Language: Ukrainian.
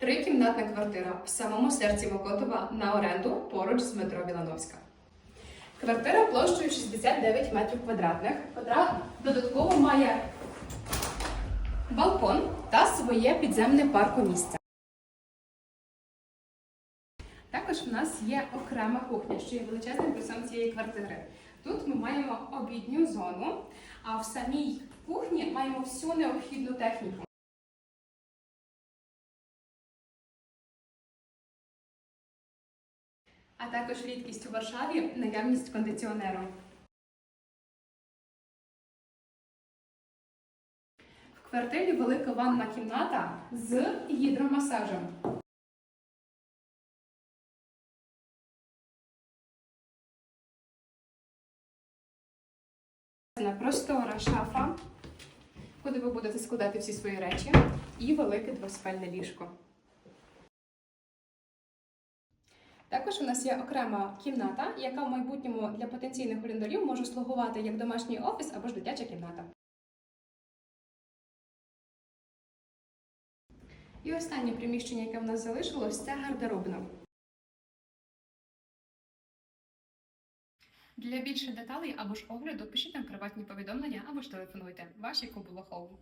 Трикімнатна квартира в самому серці Мокотова на оренду поруч з метро Білановська. Квартира площею 69 метрів квадратних. Котра додатково має балкон та своє підземне паркомісце. Також в нас є окрема кухня, що є величезним плюсом цієї квартири. Тут ми маємо обідню зону, а в самій кухні маємо всю необхідну техніку. А також рідкість у Варшаві наявність кондиціонеру. В квартирі велика ванна кімната з гідромасажем. Простора шафа, куди ви будете складати всі свої речі, і велике двоспальне ліжко. Також у нас є окрема кімната, яка в майбутньому для потенційних орендарів може слугувати як домашній офіс або ж дитяча кімната. І останнє приміщення, яке в нас залишилось, це гардеробна. Для більше деталей або ж огляду пишіть нам приватні повідомлення або ж телефонуйте. Ваші Кубулохоу.